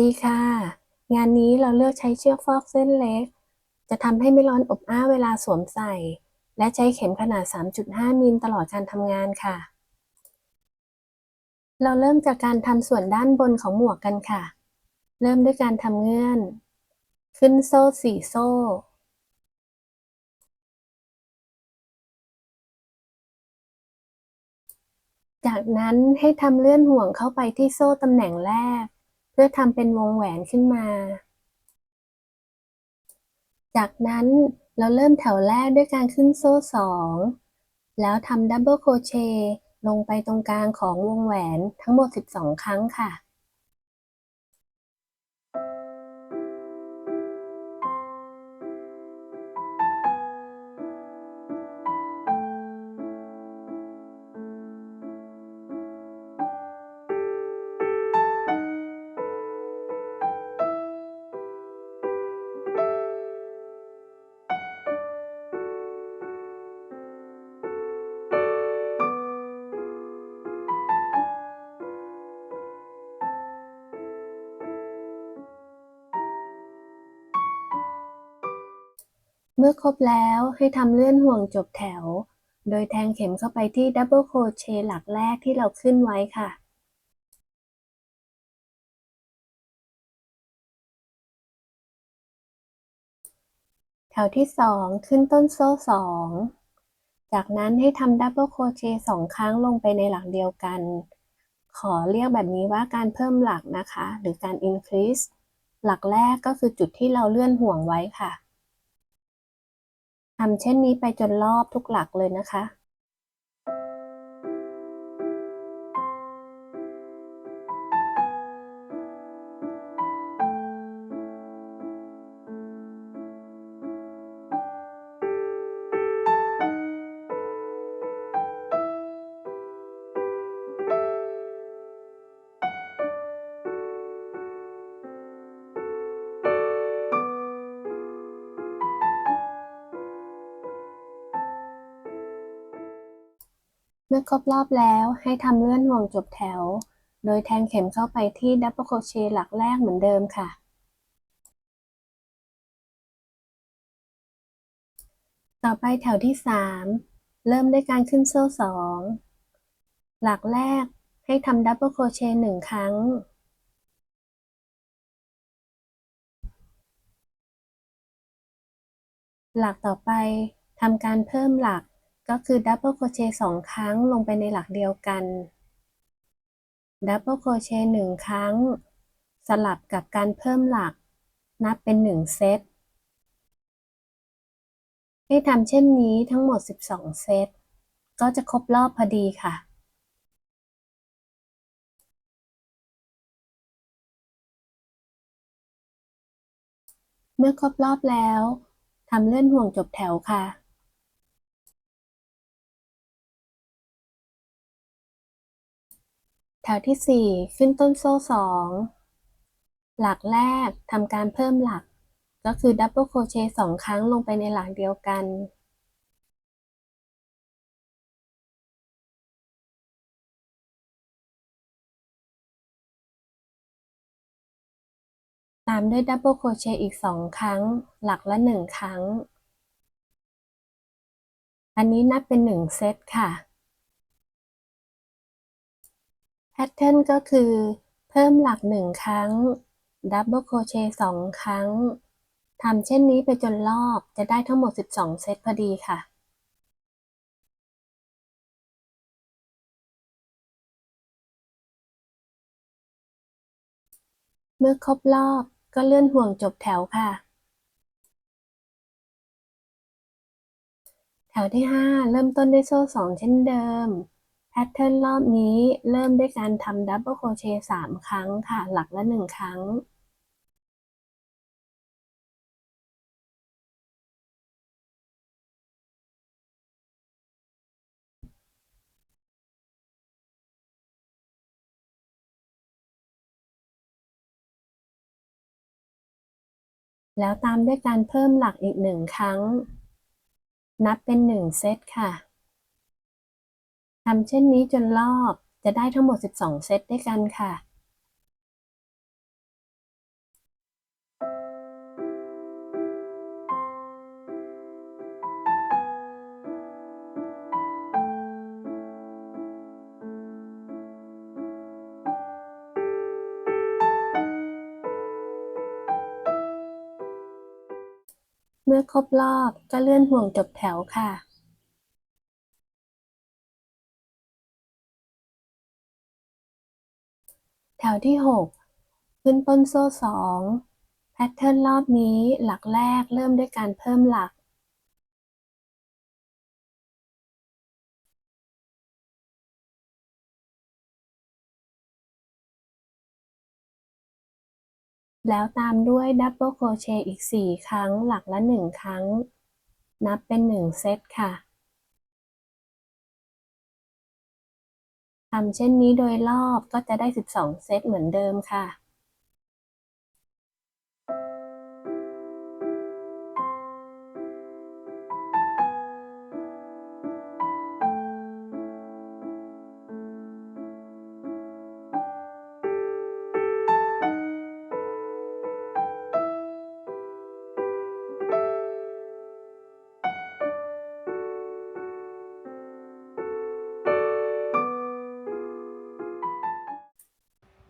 ดีค่ะ งานนี้เราเลือกใช้เชือกฟอกเส้นเล็ก จะทำให้ไม่ร้อนอบอ้าวเวลาสวมใส่ และใช้เข็มขนาด 3.5 มิลตลอดการทำงานค่ะ เราเริ่มจากการทำส่วนด้านบนของหมวกกันค่ะ เริ่มด้วยการทำเงื่อน ขึ้นโซ่สี่โซ่จากนั้นให้ทำเลื่อนห่วงเข้าไปที่โซ่ตำแหน่งแรก พื่อทำเป็นวงแหวนขึ้นมา จากนั้นเราเริ่มแถวแรกด้วยการขึ้นโซ่สอง แล้วทำดับเบิลโครเชต์ลงไปตรงกลางของวงแหวนทั้งหมด 12 ครั้งค่ะ เมื่อครบแล้วให้ทำเลื่อนห่วงจบแถว โดยแทงเข็มเข้าไปที่ดับเบิลโคเชหลักแรกที่เราขึ้นไว้ค่ะ แถวที่สองขึ้นต้นโซ่สองจากนั้นให้ทำดับเบิลโคเชสองครั้งลงไปในหลักเดียวกัน ขอเรียกแบบนี้ว่าการเพิ่มหลักนะคะ หรือการ increase หลักแรกก็คือจุดที่เราเลื่อนห่วงไว้ค่ะ ทำเช่นนี้ไปจนรอบทุกหลักเลยนะคะ เมื่อครบรอบแล้วให้ทำเลื่อนห่วงจบแถว โดยแทงเข็มเข้าไปที่ดับเบิลโครเชต์หลักแรกเหมือนเดิมค่ะ ต่อไปแถวที่ 3 เริ่มด้วยการขึ้นโซ่ 2 หลักแรกให้ทำดับเบิลโครเชต์หนึ่งครั้ง หลักต่อไปทำการเพิ่มหลัก ก็คือดับเบิลโครเชต์สองครั้งลงไปในหลักเดียวกันดับเบิลโครเชต์หนึ่งครั้ง สลับกับการเพิ่มหลัก นับเป็นหนึ่งเซต ให้ทำเช่นนี้ทั้งหมด 12 เซต ก็จะครบรอบพอดีค่ะเมื่อครบรอบแล้ว ทำเลื่อนห่วงจบแถวค่ะ วที่ 4 ขึ้นต้นโซ่ 2 หลักแรกทำการเพิ่มหลัก ก็คือดับเบิลโครเชต์สองครั้งลงไปในหลักเดียวกัน ตามด้วยดับเบิลโครเชต์อีก2ครั้ง หลักละ1ครั้ง อันนี้นับเป็น1เซตค่ะ ทเทิร์นก็คือ เพิ่มหลัก1ครั้ง ดับเบิลโครเชต์2ครั้งทำเช่นนี้ไปจนรอบจะได้ทั้งหมด 12 เซตพอดีค่ะ เมื่อครบรอบก็เลื่อนห่วงจบแถวค่ะ แถวที่ 5 เริ่มต้นด้วยโซ่ 2 เช่นเดิม แพทเทิร์นรอบนี้เริ่มด้วยการทำดับเบิลโครเชต์3ครั้งค่ะ หลักละ1ครั้ง แล้วตามด้วยการเพิ่มหลักอีก1ครั้ง นับเป็น1เซตค่ะ ทำเช่นนี้จนรอบจะได้ทั้งหมด 12 เซตด้วยกันค่ะเมื่อครบรอบก็เลื่อนห่วงจบแถวค่ะ ที่ 6 ขึ้นต้นโซ่ 2 แพทเทิร์นรอบนี้หลักแรกเริ่มด้วยการเพิ่มหลัก แล้วตามด้วยดับเบิลโครเชต์อีก 4 ครั้งหลักละ 1 ครั้ง นับเป็น 1 เซตค่ะ ทำเช่นนี้โดยรอบก็จะได้ 12 เซตเหมือนเดิมค่ะ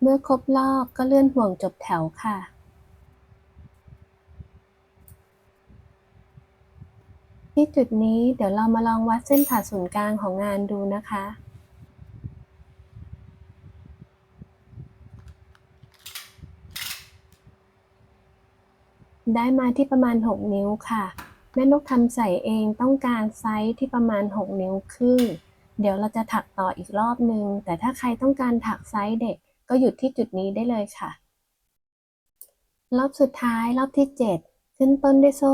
เมื่อครบรอบก็เลื่อนห่วงจบแถวค่ะ ที่จุดนี้เดี๋ยวเรามาลองวัดเส้นผ่าศูนย์กลางของงานดูนะคะได้มาที่ประมาณ 6 นิ้วค่ะ แม่นกทำใส่เองต้องการไซส์ที่ประมาณ 6 นิ้วครึ่ง เดี๋ยวเราจะถักต่ออีกรอบนึง แต่ถ้าใครต้องการถักไซส์เด็ก ก็หยุดที่จุดนี้ได้เลยค่ะ รอบสุดท้ายรอบที่ 7 ขึ้นต้นด้วยโซ่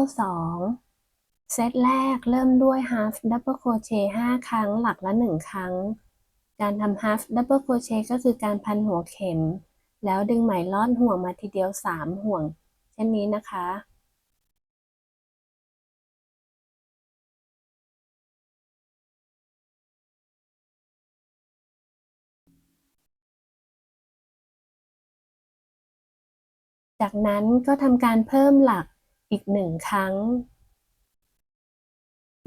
2 เซตแรกเริ่มด้วย half double crochet 5 ครั้งหลักละ 1 ครั้ง การทำ half double crochet ก็คือการพันหัวเข็ม แล้วดึงไหมลอดห่วงมาทีเดียว 3 ห่วง เช่นนี้นะคะ จากนั้นก็ทำการเพิ่มหลักอีกหนึ่งครั้ง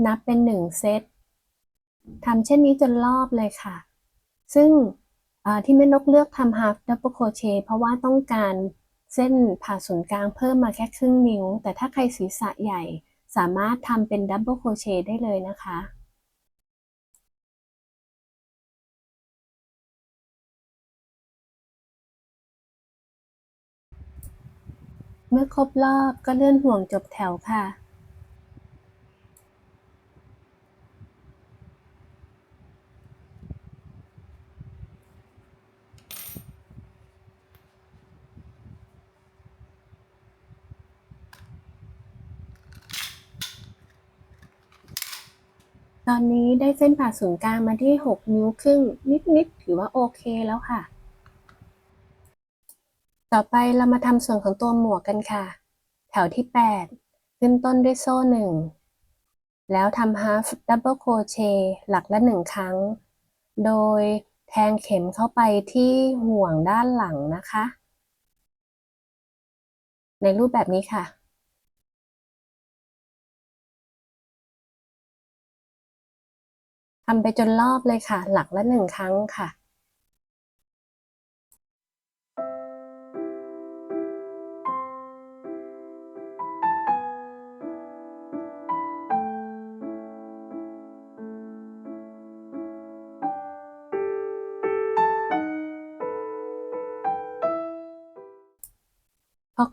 นับเป็นหนึ่งเซตทำเช่นนี้จนรอบเลยค่ะ ซึ่งที่แม่นกเลือกทำ half double crochet เพราะว่าต้องการเส้นผ่าศูนย์กลางเพิ่มมาแค่ครึ่งนิ้ว แต่ถ้าใครศีรษะใหญ่สามารถทำเป็น double crochet ได้เลยนะคะ เมื่อครบรอบก็เลื่อนห่วงจบแถวค่ะตอนนี้ได้เส้นผ่าศูนย์กลางมาที่ 6 นิ้วครึ่งนิดๆถือว่าโอเคแล้วค่ะ ต่อไปเรามาทำส่วนของตัวหมวกกันค่ะ แถวที่ 8 ขึ้นต้นด้วยโซ่1แล้วทำ half double crochet หลักละ1ครั้ง โดยแทงเข็มเข้าไปที่ห่วงด้านหลังนะคะ ในรูปแบบนี้ค่ะ ทำไปจนรอบเลยค่ะ หลักละ1ครั้งค่ะ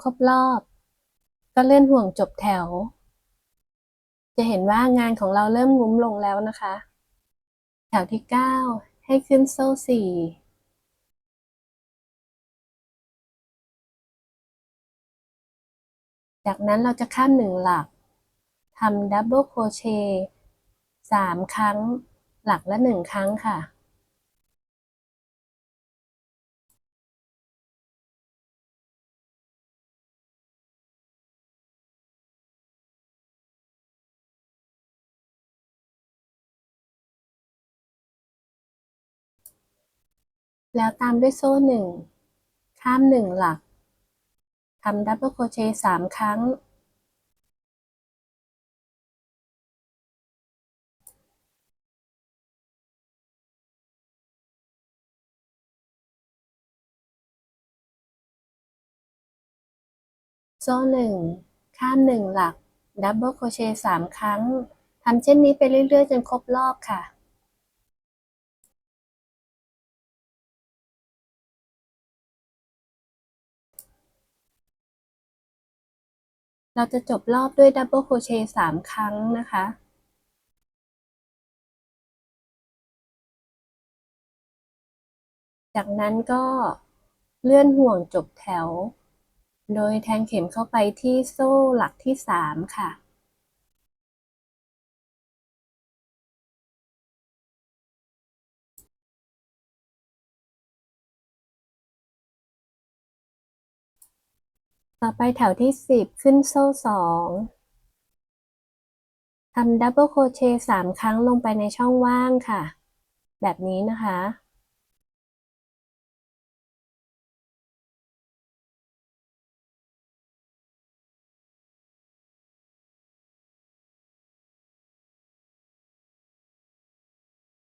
ครบรอบ ก็เลื่อนห่วงจบแถว จะเห็นว่างานของเราเริ่มงุ้มลงแล้วนะคะ แถวที่ 9 ให้ขึ้นโซ่4จากนั้นเราจะข้ามหนึ่งหลักทำดับเบิลโครเชต์3ครั้ง หลักละ1ครั้งค่ะ แล้วตามด้วยโซ่หนึ่ง ข้ามหนึ่งหลัก ทำดับเบิลโครเชต์สามครั้ง โซ่หนึ่ง ข้ามหนึ่งหลัก ดับเบิลโครเชต์สามครั้ง ทำเช่นนี้ไปเรื่อยๆ จนครบรอบค่ะ เราจะจบรอบด้วยดับเบิลโครเชต์สามครั้งนะคะจากนั้นก็เลื่อนห่วงจบแถว โดยแทงเข็มเข้าไปที่โซ่หลักที่สามค่ะ ต่อไปแถวที่สิบขึ้นโซ่สองทำดับเบิลโครเชต์สามครั้งลงไปในช่องว่างค่ะ แบบนี้นะคะ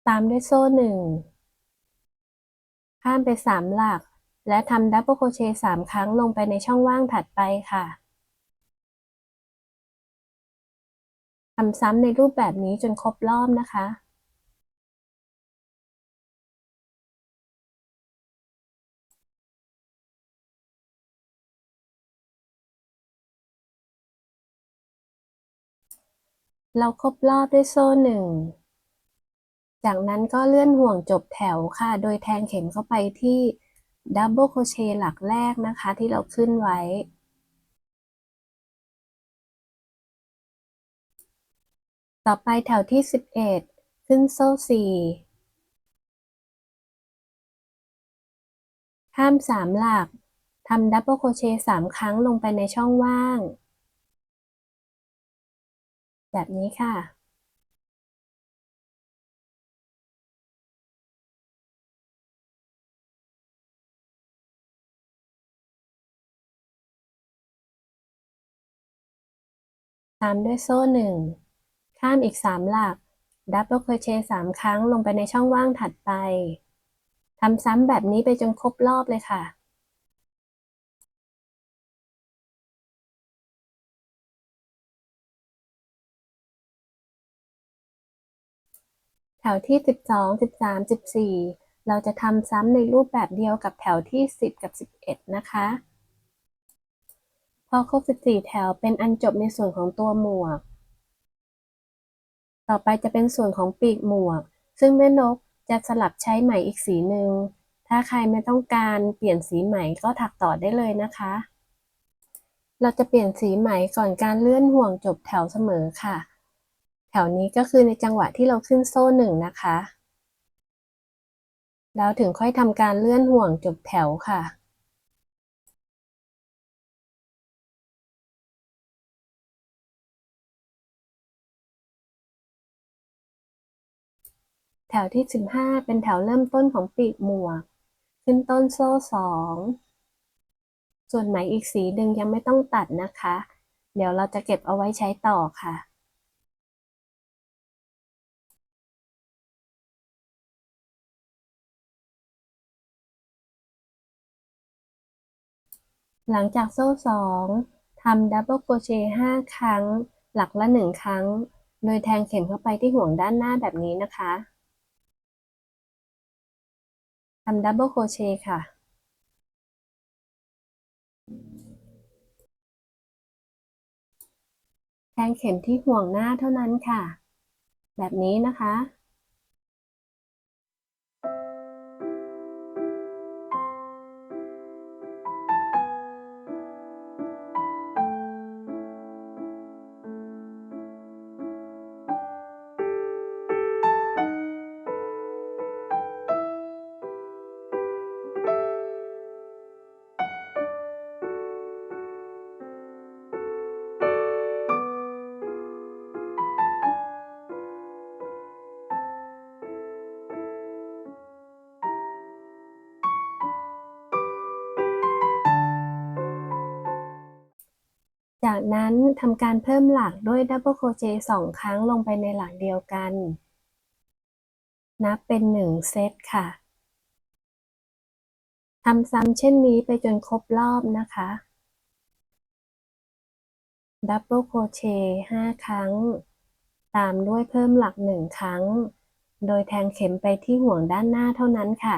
ตามด้วยโซ่หนึ่งข้ามไปสามหลัก และทำดับเบิลโครเชต์สามครั้งลงไปในช่องว่างถัดไปค่ะทำซ้ำในรูปแบบนี้จนครบรอบนะคะ เราครบรอบด้วยโซ่หนึ่ง จากนั้นก็เลื่อนห่วงจบแถวค่ะ โดยแทงเข็มเข้าไปที่ ดับเบิลโครเชต์หลักแรกนะคะที่เราขึ้นไว้ ต่อไปแถวที่ 11 ขึ้นโซ่ 4 ข้าม 3 หลักทำดับเบิลโครเชต์3ครั้งลงไปในช่องว่าง แบบนี้ค่ะ ตามด้วยโซ่หนึ่งข้ามอีก3หลัก ดับเบิลโครเชต์3ครั้งลงไปในช่องว่างถัดไปทำซ้ำแบบนี้ไปจนครบรอบเลยค่ะ แถวที่ 12 13 14 เราจะทำซ้ำในรูปแบบเดียวกับแถวที่ 10 กับ 11 นะคะ อครบ 14 แถวเป็นอันจบในส่วนของตัวหมวก ต่อไปจะเป็นส่วนของปีกหมวก ซึ่งแม่นกจะสลับใช้ไหมอีกสีหนึ่ง ถ้าใครไม่ต้องการเปลี่ยนสีไหมก็ถักต่อได้เลยนะคะ เราจะเปลี่ยนสีไหมก่อนการเลื่อนห่วงจบแถวเสมอค่ะ แถวนี้ก็คือในจังหวะที่เราขึ้นโซ่หนึ่งนะคะ แล้วถึงค่อยทำการเลื่อนห่วงจบแถวค่ะ แถวที่ 15 เป็นแถวเริ่มต้นของปีกหมวก ขึ้นต้นโซ่2ส่วนไหมอีกสีหนึ่งยังไม่ต้องตัดนะคะ เดี๋ยวเราจะเก็บเอาไว้ใช้ต่อค่ะ หลังจากโซ่2ทำดับเบิลโครเชต์5ครั้ง หลักละ1ครั้ง โดยแทงเข็มเข้าไปที่ห่วงด้านหน้าแบบนี้นะคะ ทำดับเบิลโครเชต์ค่ะ แทงเข็มที่ห่วงหน้าเท่านั้นค่ะ แบบนี้นะคะ จากนั้นทำการเพิ่มหลักด้วยดับเบิลโครเชต์สองครั้งลงไปในหลักเดียวกัน นับเป็นหนึ่งเซตค่ะทำซ้ำเช่นนี้ไปจนครบรอบนะคะดับเบิลโครเชต์ห้าครั้ง ตามด้วยเพิ่มหลักหนึ่งครั้ง โดยแทงเข็มไปที่ห่วงด้านหน้าเท่านั้นค่ะ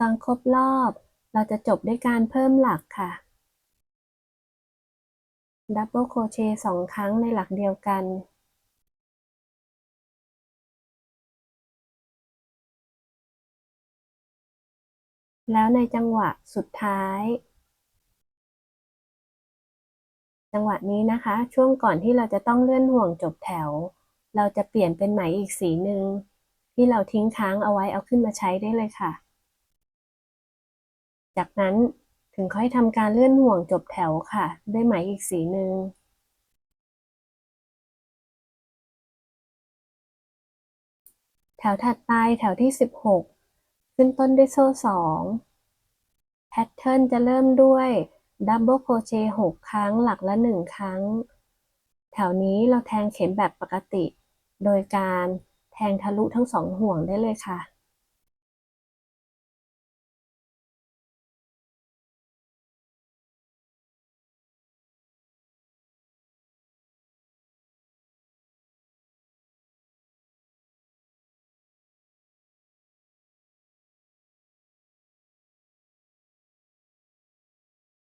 ตอนครบรอบ เราจะจบด้วยการเพิ่มหลักค่ะ ดับเบิลโครเชต์สองครั้งในหลักเดียวกัน แล้วในจังหวะสุดท้าย จังหวะนี้นะคะ ช่วงก่อนที่เราจะต้องเลื่อนห่วงจบแถว เราจะเปลี่ยนเป็นไหมอีกสีหนึ่งที่เราทิ้งค้างเอาไว้เอาขึ้นมาใช้ได้เลยค่ะ จากนั้นถึงค่อยทำการเลื่อนห่วงจบแถวค่ะ ด้วยไหมอีกสีหนึ่งแถวถัดไปแถวที่ 16 ขึ้นต้นด้วยโซ่2แพทเทิร์นจะเริ่มด้วยดับเบิลโครเชต์6ครั้งหลักละ 1 ครั้ง แถวนี้เราแทงเข็มแบบปกติ โดยการแทงทะลุทั้งสองห่วงได้เลยค่ะ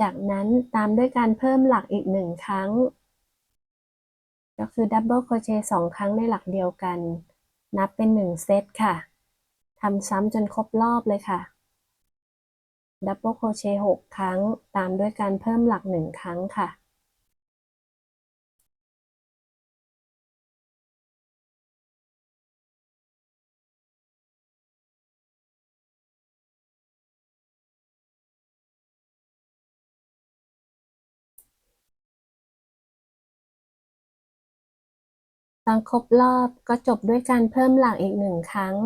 จากนั้นตามด้วยการเพิ่มหลักอีกหนึ่งครั้ง ก็คือดับเบิลโครเชต์สองครั้งในหลักเดียวกัน นับเป็นหนึ่งเซตค่ะทำซ้ำจนครบรอบเลยค่ะดับเบิลโครเชต์หกครั้ง ตามด้วยการเพิ่มหลักหนึ่งครั้งค่ะ ตอนครบรอบก็จบด้วยการเพิ่มหลักอีกหนึ่งครั้ง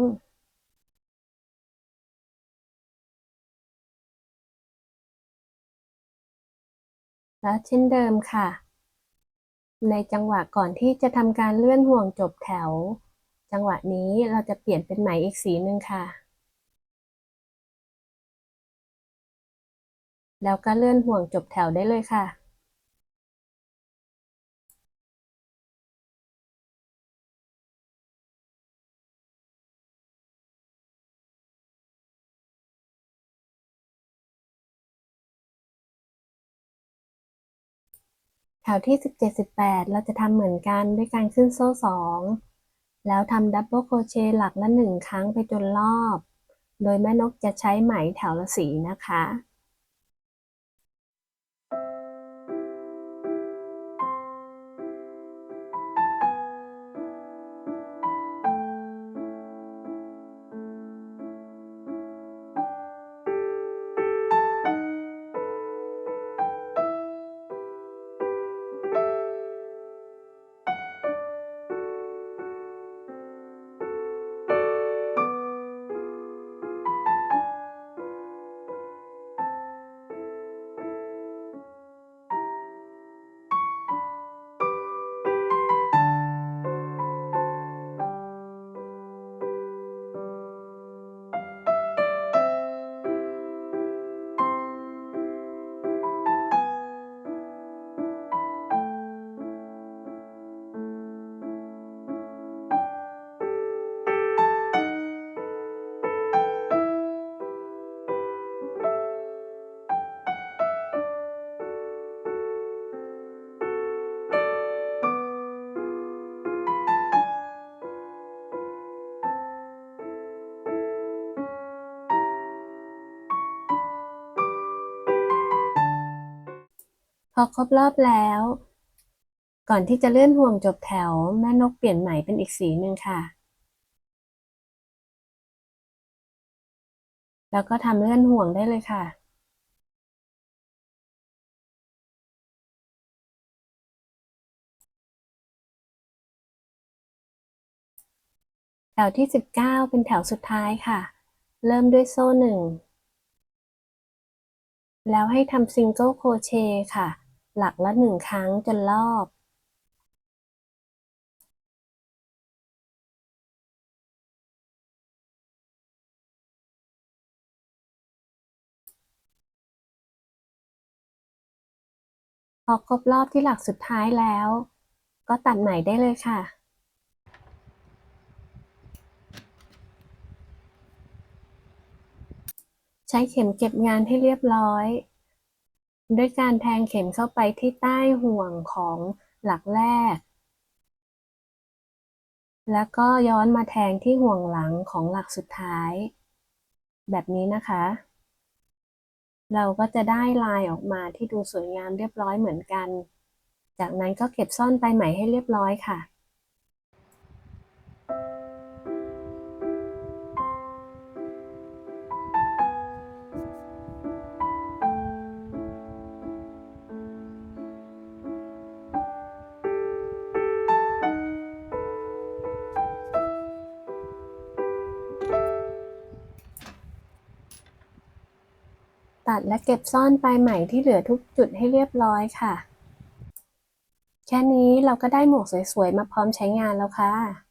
และเช่นเดิมค่ะ ในจังหวะก่อนที่จะทำการเลื่อนห่วงจบแถว จังหวะนี้เราจะเปลี่ยนเป็นไหมอีกสีหนึ่งค่ะ แล้วก็เลื่อนห่วงจบแถวได้เลยค่ะ ถวที่ 17-18 เราจะทำเหมือนกันด้วยการขึ้นโซ่ 2 แล้วทำดับเบิลโครเชต์หลักละ 1 ครั้งไปจนรอบ โดยแม่นกจะใช้ไหมแถวละสีนะคะ อครบรอบแล้ว ก่อนที่จะเลื่อนห่วงจบแถว แม่นกเปลี่ยนไหมเป็นอีกสีหนึ่งค่ะ แล้วก็ทำเลื่อนห่วงได้เลยค่ะแถวที่ 19 เป็นแถวสุดท้ายค่ะ เริ่มด้วยโซ่หนึ่ง แล้วให้ทำซิงเกิลโครเชต์ค่ะ หลักละหนึ่งครั้งจนรอบพอครบรอบที่หลักสุดท้ายแล้ว ก็ตัดไหมได้เลยค่ะ ใช้เข็มเก็บงานให้เรียบร้อย ด้วยการแทงเข็มเข้าไปที่ใต้ห่วงของหลักแรก แล้วก็ย้อนมาแทงที่ห่วงหลังของหลักสุดท้าย แบบนี้นะคะ เราก็จะได้ลายออกมาที่ดูสวยงามเรียบร้อยเหมือนกัน จากนั้นก็เก็บซ่อนปลายไหมให้เรียบร้อยค่ะ ตัดและเก็บซ่อนปลายไหมที่เหลือทุกจุดให้เรียบร้อยค่ะ แค่นี้เราก็ได้หมวกสวยๆ มาพร้อมใช้งานแล้วค่ะ